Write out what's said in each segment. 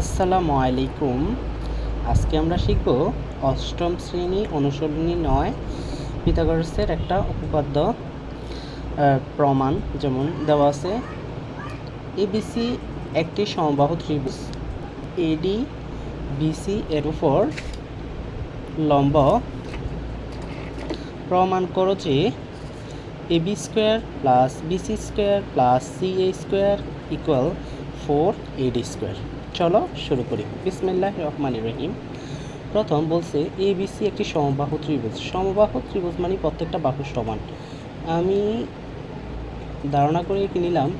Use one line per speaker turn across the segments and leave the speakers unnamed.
আসসালামু আলাইকুম। আজকে আমরা শিখব অষ্টম শ্রেণি অনুশীলনী নয়, পিথাগোরাসের একটা উপপাদ্য প্রমাণ যেমন দেওয়া আছে। এবিসি একটি সমবাহু ত্রিভুজ। এডি বিসি এর উপর লম্ব প্রমাণ করো যে AB square plus BC square plus CA square equal four AD square. চলো শুরু করি। বিসমিল্লাহ রহমান রহিম। প্রথম বলছে এ বিসি একটি সমবাহু ত্রিভুজ। সমবাহু ত্রিভুজ মানে প্রত্যেকটা বাহু সমান। আমি ধারণা করে নিলাম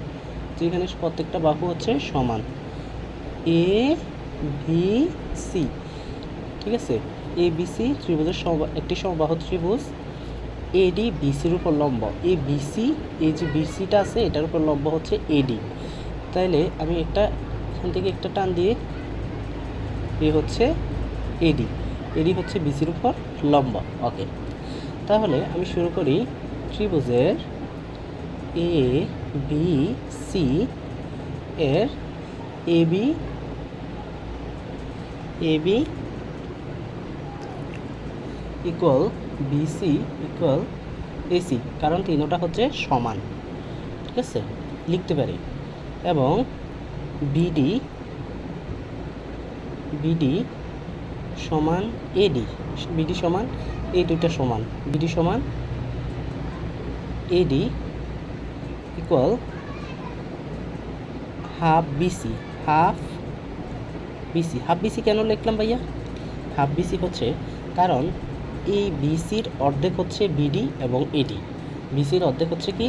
যে এখানে প্রত্যেকটা বাহু হচ্ছে সমান। এ ভি সি ঠিক আছে? এ বিসি ত্রিভুজের সমবা- একটি সমবাহু ত্রিভুজ। এডি বিসির উপর লম্ব। এই বিসি এই যে বিসিটা আছে, এটার উপর লম্ব হচ্ছে এডি তাইলে আমি একটা এখান থেকে একটা টান দিয়ে এ হচ্ছে এডি এডি হচ্ছে বিসির উপর লম্বা। ওকে তাহলে আমি শুরু করি ত্রিভুজের এ বি সি এর A B A B equal BC equal AC কারণ তিনোটা হচ্ছে সমান। ঠিক আছে? লিখতে পারি। এবং বিডি বিডি সমান এডি বিডি সমান এই দুইটা সমান বিডি সমান AD equal half BC half BC half BC কেন লিখলাম ভাইয়া? হাফ বিসি হচ্ছে, কারণ এই বিসির অর্ধেক হচ্ছে বিডি এবং এডি বিসির অর্ধেক হচ্ছে কি?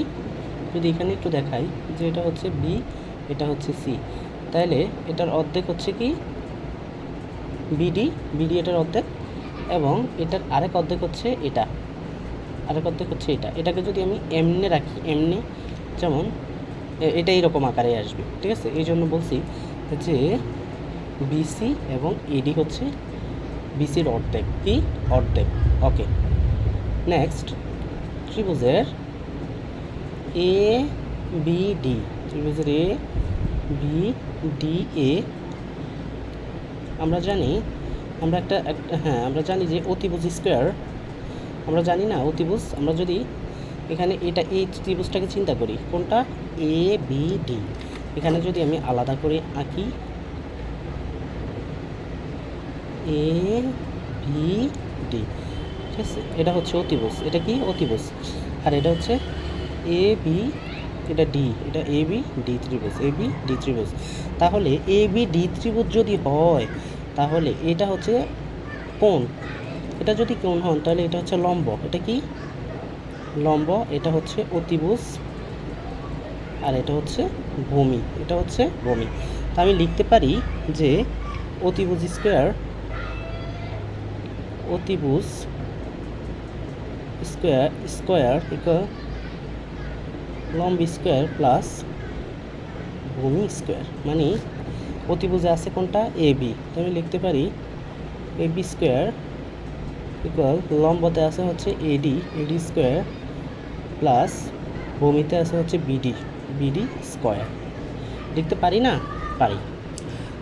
যদি এখানে একটু দেখাই যে এটা হচ্ছে বি এটা হচ্ছে সি তাহলে এটার অর্ধেক হচ্ছে কি? বিডি বিডি এটার অর্ধেক এবং এটার আরেক অর্ধেক হচ্ছে এটা। আরেক অর্ধেক হচ্ছে এটা। এটাকে যদি আমি এমনে রাখি, এমনি, যেমন এটা এইরকম আকারে আসবে, ঠিক আছে? এই জন্য বলছি যে বিসি এবং এডি হচ্ছে বিসির অর্ধেক। কি? অর্ধেক। ওকে। নেক্সট ত্রিভুজের এ বি ডি ত্রিভুজের এ বি ডি এ আমরা জানি, আমরা একটা হ্যাঁ আমরা জানি যে অতিভুজ স্কোয়ার, আমরা জানি না অতিভুজ, আমরা যদি এখানে এটা, এই ত্রিভুজটাকে চিন্তা করি, কোনটা? এ বি ডি এখানে যদি আমি আলাদা করে আঁকি এ বি ডি ঠিক আছে? এটা হচ্ছে অতিভুজ, এটা কি? অতিভুজ। আর এটা হচ্ছে এ বি এটা ডি এটা এ বি ডি ত্রিভুজ এ বি ডি ত্রিভুজ। তাহলে এ বি ডি ত্রিভুজ যদি হয়, তাহলে এটা হচ্ছে কোণ। এটা যদি কোণ হন, তাহলে এটা হচ্ছে লম্ব। এটা কি? লম্ব, এটা হচ্ছে অতিভুজ, আর এটা হচ্ছে ভূমি। এটা হচ্ছে ভূমি। তা আমি লিখতে পারি যে অতিভুজ স্কোয়ার অতিভুজ স্কোয়ার স্কোয়ার ইকুয়াল লম্ব স্কোয়ার প্লাস ভূমি স্কোয়ার মানে অতিভুজে আছে কোনটা? A, B. তো আমি লিখতে পারি এ, বি স্কোয়ার ইকুয়াল লম্বতে আছে হচ্ছে এডি এডি স্কোয়ার প্লাস ভূমিতে আছে হচ্ছে বিডি বিডি স্কোয়ার। লিখতে পারি না? পারি।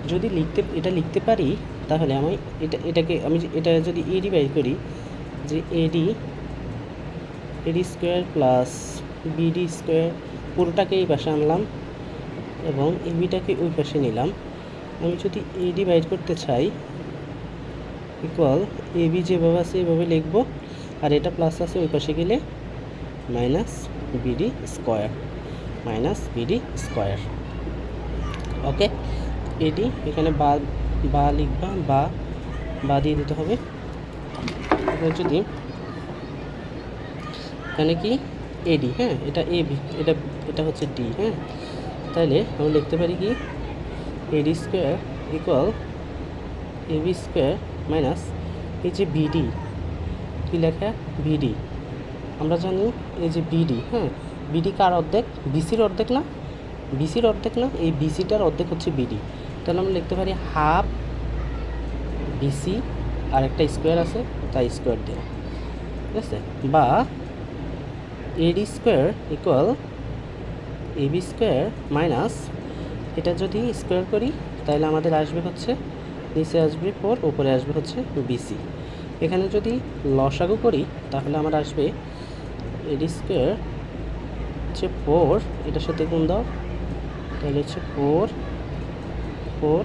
যদি লিখতে, এটা লিখতে পারি, তাহলে আমি এটা, এটাকে আমি এটা যদি এডি বাই করি, যে AD AD square plus BD square পুরোটাকে এই পাশে আনলাম এবং এবিটাকে ওই পাশে নিলাম। আমি যদি এ ডিভাইড করতে চাই ইকুয়াল এবি যেভাবে আছে এভাবে লিখব, আর এটা প্লাস আছে ওই পাশে গেলে minus BD square minus BD square. Okay? AD এখানে বা বা লিখবা, বা বা দিয়ে দিতে হবে। যদি এখানে কি এডি হ্যাঁ? এটা এ এটা এটা হচ্ছে ডি হ্যাঁ? তাহলে আমরা লিখতে পারি কি? AD square equal AB square minus এই যে বিডি কী লেখা? বিডি আমরা জানি এই যে বিডি হ্যাঁ? বিডি কার অর্ধেক? বিসির অর্ধেক না? বিসির অর্ধেক না? এই বিসিটার অর্ধেক হচ্ছে বিডি তাহলে আমরা লিখতে পারি হাফ বিসি আর একটা স্কোয়ার আছে, তাই স্কোয়ার দেওয়া ঠিক আছে? বা AD square equal AB square minus এটা যদি স্কোয়ার করি, তাহলে আমাদের আসবে হচ্ছে, নিচে আসবে ফোর উপরে আসবে হচ্ছে বিসি এখানে যদি লসাগু করি, তাহলে আমার আসবে এডি স্কোয়ার হচ্ছে ফোর এটার সাথে গুণ দাও, তাহলে হচ্ছে four four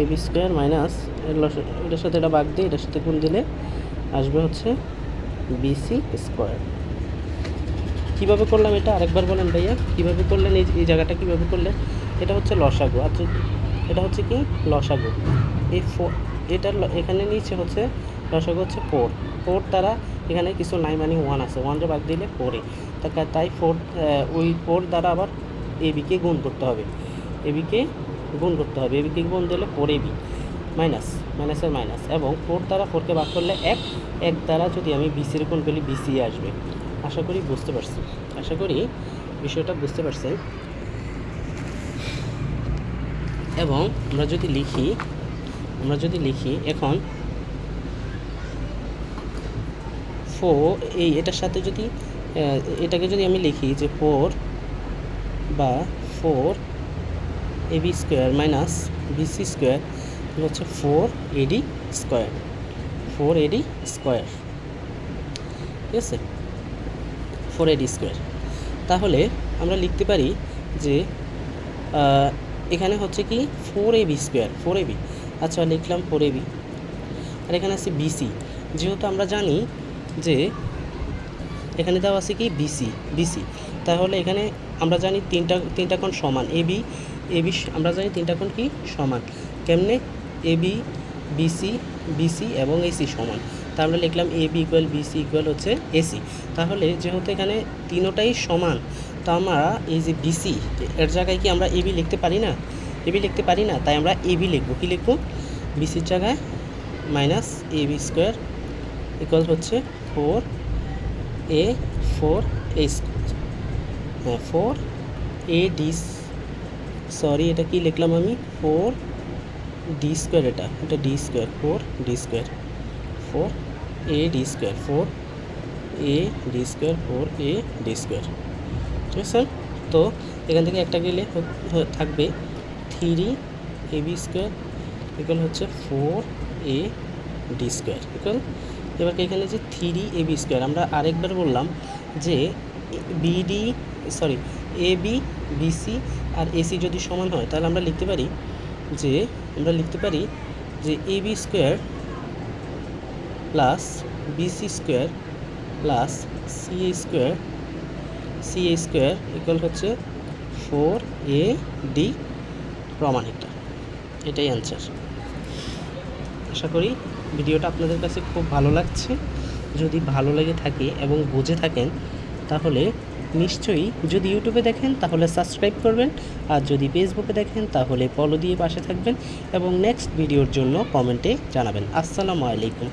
A B square minus এটার সাথে এটা বাদ দিয়ে এটার সাথে গুণ দিলে আসবে হচ্ছে বিসি স্কোয়ার কীভাবে করলাম এটা? আরেকবার বলেন ভাইয়া, কীভাবে করলেন? এই এই জায়গাটা কীভাবে করলেন? এটা হচ্ছে লসাগু। আর এটা হচ্ছে কি? লসাগু। এই ফোর এটার এখানে নিচে হচ্ছে, লসাগু হচ্ছে ফোর ফোর দ্বারা এখানে কিছু নাই মানে ওয়ান আছে। ওয়ানটা বাদ দিলে ফোরে তাই ফোর ওই ফোর দ্বারা আবার এবিকে গুণ করতে হবে। এবিকে গুণ করতে হবে। এবিকে গুণ দিলে ফোর এবি মাইনাস মাইনাসের মাইনাস। এবং ফোর দ্বারা ফোরকে ভাগ করলে এক এক দ্বারা যদি আমি বিসির গুণ করি বিসি আসবে। আশা করি বুঝতে পারছি আশা করি বিষয়টা বুঝতে পারছেন। এবং আমরা যদি লিখি, আমরা যদি লিখি এখন ফো এই এটার সাথে যদি এটাকে যদি আমি লিখি যে ফোর বা four AB square minus BC square হচ্ছে four AD square four AD square ঠিক আছে? ফোর এডি স্কোয়ার তাহলে আমরা লিখতে পারি যে এখানে হচ্ছে কি four A B square four A B আচ্ছা লিখলাম ফোর এ বি আর এখানে আছে বিসি যেহেতু আমরা জানি যে এখানে দেওয়া আছে কি বিসি বিসি তাহলে এখানে আমরা জানি তিনটা তিনটা কোণ সমান। এ বি এ বি আমরা জানি তিনটা কোণ কি সমান। কেমনে? এ বি বিসি বিসি এবং এসি সমান। তা আমরা লিখলাম A B equal BC equal হচ্ছে এসি তাহলে যেহেতু এখানে তিনোটাই সমান, তো আমরা এই যে বিসি এর জায়গায় কি আমরা এবি লিখতে পারি না? এবি লিখতে পারি না, তাই আমরা এবি লিখব। কী লিখব? বিসির জায়গায় minus A B square equal হচ্ছে ফোর এ ফোর এ হ্যাঁ ফোর এ ডি সরি এটা কি লিখলাম আমি? ফোর ডি স্কোয়ার এটা এটা D square four D square four A D square four A D square four A D square ঠিক আছে স্যার তো এখান থেকে একটা গেলে থাকবে three A B square equal হচ্ছে four A D square equal এবার এখানে যে থ্রি এ বি স্কোয়ার আমরা আরেকবার বললাম যে BD sorry A B BC R AC যদি সমান হয়, তাহলে আমরা লিখতে পারি যে আমরা লিখতে পারি যে A B square plus BC square plus C A square, C A square equal হচ্ছে ফোর এ ডি প্রমাণিত। এটাই অ্যান্সার আশা করি ভিডিওটা আপনাদের কাছে খুব ভালো লাগছে। যদি ভালো লেগে থাকে এবং বুঝে থাকেন তাহলে নিশ্চয়ই যদি ইউটিউবে দেখেন তাহলে সাবস্ক্রাইব করবেন। আর যদি ফেসবুকে দেখেন তাহলে ফলো দিয়ে পাশে থাকবেন এবং নেক্সট ভিডিওর জন্য কমেন্টে জানাবেন। আসসালামু আলাইকুম।